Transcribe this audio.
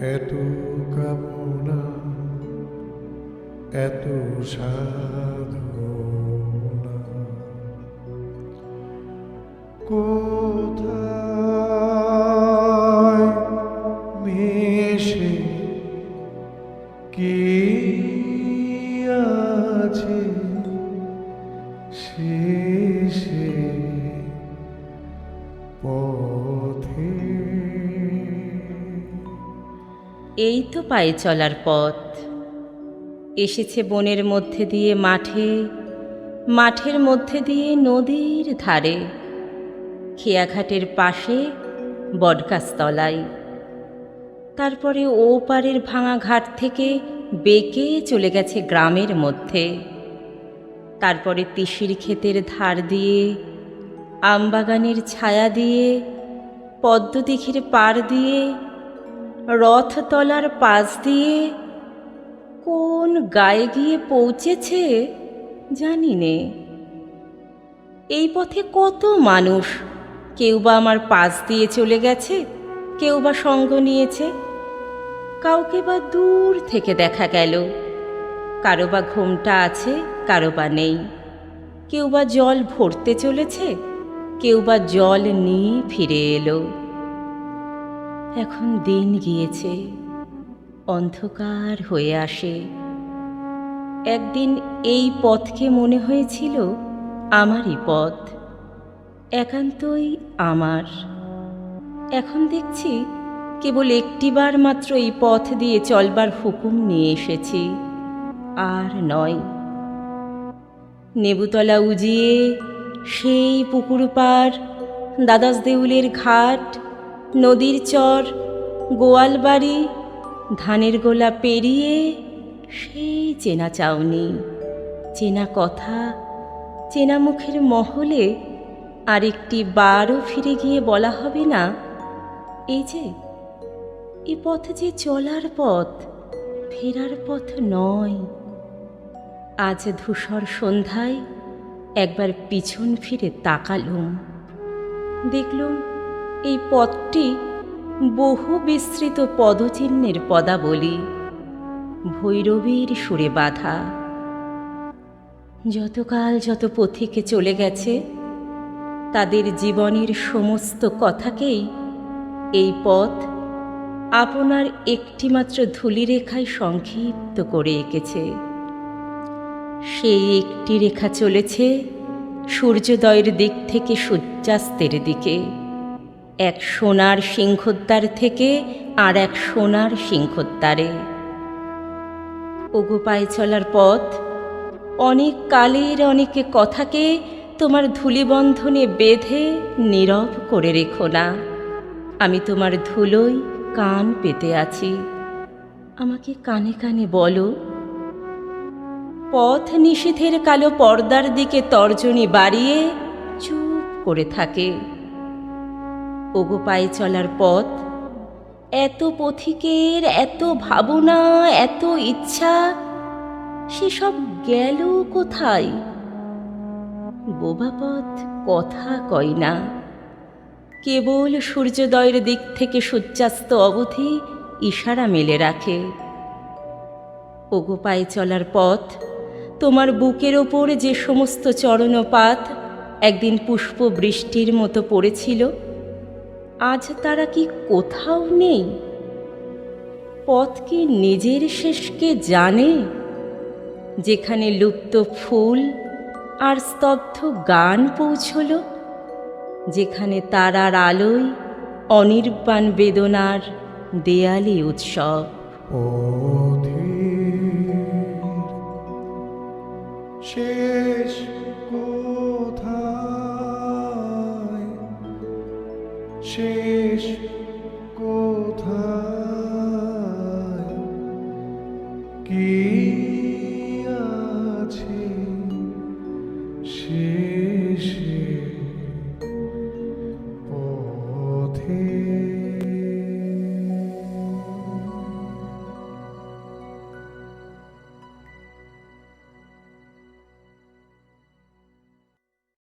এত কামনা এত সাধনা। এই তো পায়ে চলার পথ। এসেছে বনের মধ্যে দিয়ে মাঠে, মাঠের মধ্যে দিয়ে নদীর ধারে, খেয়াঘাটের পাশে বটগাছতলায়। তারপরে ও পারের ভাঙা ঘাট থেকে বেঁকে চলে গেছে গ্রামের মধ্যে। তারপরে তিসির ক্ষেতের ধার দিয়ে, আমবাগানের ছায়া দিয়ে পদ্মদিঘির পার দিয়ে রথতলার পাশ দিয়ে কোন গায়ে গিয়ে পৌঁছেছে জানি নে। এই পথে কত মানুষ? কেউ বা আমার পাশ দিয়ে চলে গেছে, কেউ বা সঙ্গ নিয়েছে। কাউকে বা দূর থেকে দেখা গেল। কারও বা ঘোমটা আছে, কারও বা নেই। কেউ বা জল ভরতে চলেছে, কেউ বা জল নিয়ে ফিরে এলো। এখন দিন গিয়েছে, অন্ধকার হয়ে আসে। একদিন এই পথকে মনে হয়েছিল আমারই পথ, একান্তই আমার। এখন দেখছি কেবল একটিবার মাত্র এই পথ দিয়ে চলবার হুকুম নিয়ে এসেছি, আর নয়। নেবুতলা উজিয়ে সেই পুকুর পাড় দাদাস দেউলের ঘাট নদীর চর, গোয়াল বাড়ি, ধানের গোলা পেরিয়ে সেই চেনা চাউনি, চেনা কথা, চেনা মুখের মহলে আরেকটি বারও ফিরে গিয়ে বলা হবে না। এই যে, এ পথ যে চলার পথ, ফেরার পথ নয়। আজ ধূসর সন্ধ্যায় একবার পিছন ফিরে তাকালুম। দেখলুম এই পথটি বহু বিস্তৃত পদচিহ্নের পদাবলী। ভৈরবীর সুরে বাঁধা। যতকাল যত পথিকে চলে গেছে, তাদের জীবনের সমস্ত কথাকেই এই পথ আপনার একটিমাত্র ধূলিরেখায় সংক্ষিপ্ত করে এঁকেছে। সেই একটি রেখা চলেছে সূর্যোদয়ের দিক থেকে সূর্যাস্তের দিকে। এক সোনার সিংহদ্বার থেকে আর এক সোনার সিংহদ্বারে। ওগো পায়ে চলার পথ, অনেক কালের অনেকে কথাকে তোমার ধূলিবন্ধনে বেঁধে নীরব করে রেখো না। আমি তোমার ধুলোয় কান পেতে আছি। আমাকে কানে কানে বলো, পথ নিষেধের কালো পর্দার দিকে তর্জনী বাড়িয়ে চুপ করে থাকে। ওগো পায়ে চলার পথ। এত পথিকের, এত ভাবনা, এত ইচ্ছা, সেসব গেল কোথায়? বোবা পথ কথা কয় না। কেবল সূর্যোদয়ের দিক থেকে সূর্যাস্ত অবধি ইশারা মেলে রাখে। ওগো পায়ে চলার পথ, তোমার বুকের ওপর যে সমস্ত চরণপাত একদিন পুষ্প বৃষ্টির মতো পড়েছিল আজ তারা কি কোথাও নেই? পথ কি নিজের শেষকে জানে, যেখানে লুপ্ত ফুল আর স্তব্ধ গান পৌঁছল, যেখানে তারার আলোয় অনির্বাণ বেদনার দেয়ালি উৎসব। শেষ শেষ কোথায়